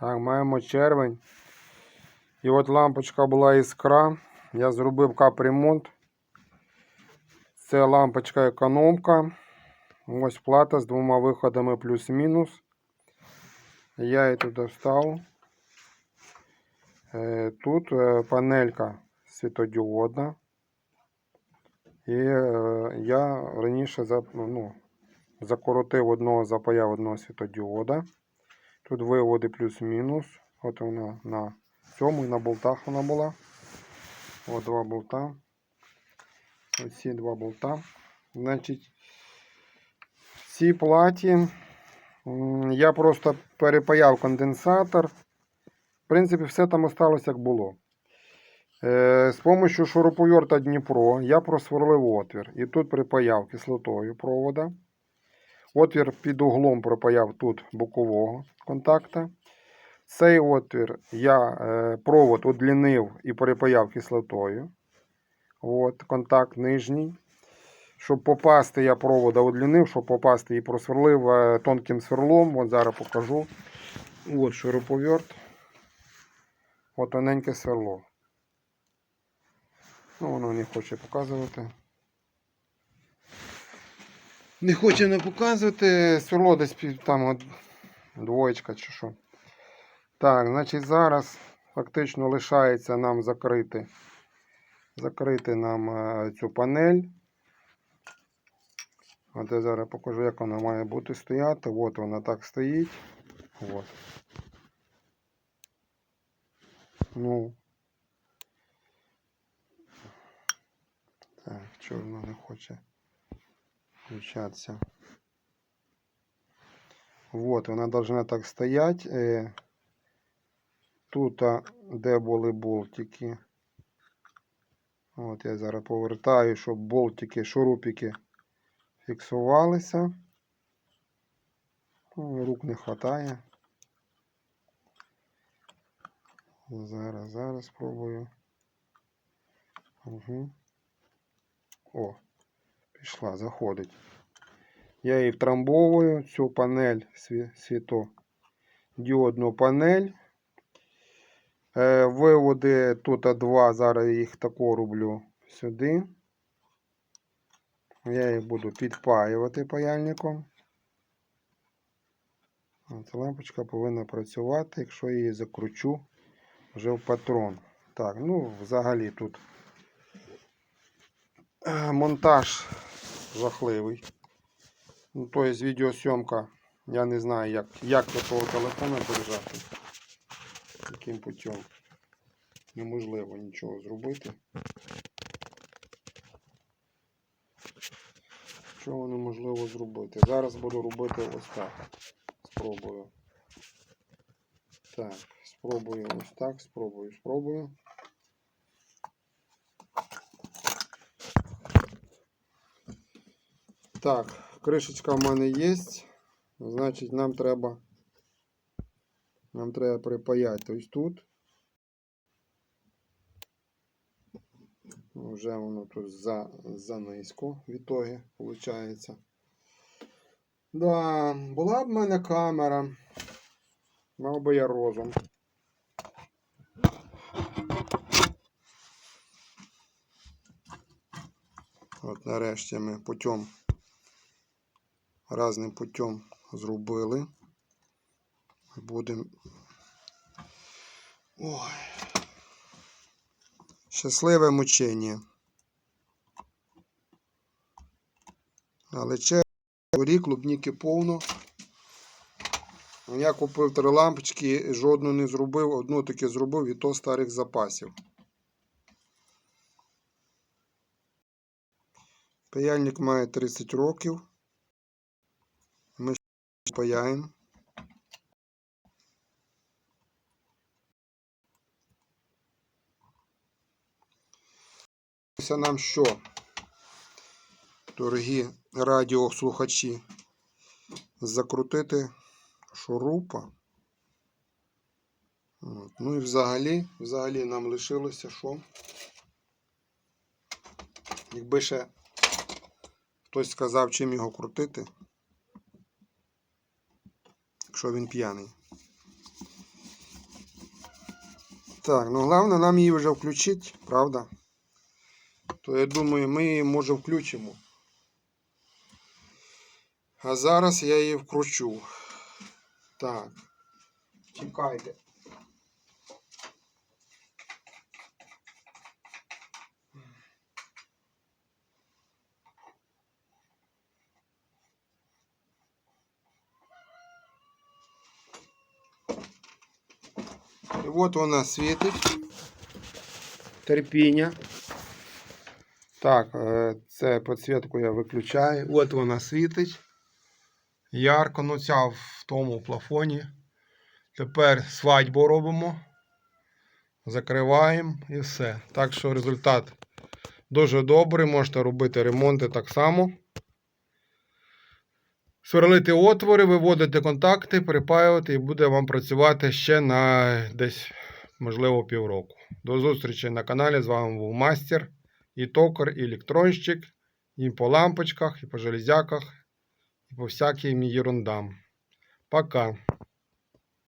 Так, маємо червень. І от лампочка була іскра. Я зробив капремонт. Це лампочка економка. Ось плата з двома виходами плюс-мінус. Я її туди вставив. Е, Тут е, панелька світодіодна. І е, я раніше ну, закоротив одного, запаяв одного світодіода. Тут виводи плюс-мінус. От вона на цьому і на болтах вона була. От два болта. Оці два болта. Значить, цій платі я просто перепаяв конденсатор. В принципі, все там осталось як було. З допомогою шуруповерта Дніпро я просверлив отвір. І тут припаяв кислотою провода. Отвір під углом пропаяв тут бокового контакта. Цей отвір я е, провод удлінив і перепаяв кислотою. От, контакт нижній. Щоб попасти, я провода удлінив, щоб попасти і просверлив е, тонким сверлом. От зараз покажу. От шуруповерт. От тоненьке сверло. Ну, воно не хоче показувати. Не хоче не показувати. Сверло десь там от, двоєчка чи що. Так, значить зараз фактично лишається нам закрити, закрити нам е, цю панель. От я зараз покажу, як вона має бути стояти. От вона так стоїть. От. Ну. Так, чого воно не хоче включатися. Вот, вона должна так стоять. Е, Тут, де були болтики. От я зараз повертаю, щоб болтики, шурупики фіксувалися. Ну, Рук не вистачає. Зараз, зараз спробую. Угу. О, пішла, заходить. Я її втрамбовую, цю панель сві- світодіодну панель. Е, Виводи тут два, зараз їх тако роблю сюди. Я їх буду підпаювати паяльником. От, лампочка повинна працювати, якщо я її закручу вже в патрон. Так, ну взагалі тут е, монтаж жахливий. Ну, то є відеосйомка. Я не знаю, як, як до того телефона держати. Яким путем. Неможливо нічого зробити. Чого неможливо зробити? Зараз буду робити ось так. Спробую. Так, спробую ось так, спробую, спробую. Так, кришечка в мене є. Значить, нам треба. Нам треба припаяти ось тут. Вже воно тут за, за низько в ітогі виходить. Да, була б в мене камера. Мав би я розум. От нарешті ми путем, разним путем зробили. Будемо. Ой. Щасливе мучення. Але че рік клубніки повно. Я купив три лампочки, жодну не зробив, одну таки зробив і то старих запасів. Паяльник має 30 років. Паяємо. Нам що, дорогі радіослухачі, закрутити шурупа. От. Ну і взагалі, взагалі нам лишилося що? Якби ще хтось сказав, чим його крутити, якщо він п'яний. Так, ну головне нам її вже включити, правда? То я думаю, ми її може включимо. А зараз я її вкручу. Так, чекайте. І от вона світить. Терпіння. Так, е, це підсвітку я виключаю. От вона світить. Ярко, ну ця в тому плафоні. Тепер свадьбу робимо. Закриваємо і все. Так що результат дуже добрий. Можете робити ремонти так само. Сверлити отвори, виводити контакти, припаювати і буде вам працювати ще на десь, можливо, півроку. До зустрічі на каналі. З вами був мастер, і токар, і електронщик, і по лампочках, і по железяках, і по всяким ерундам. Пока.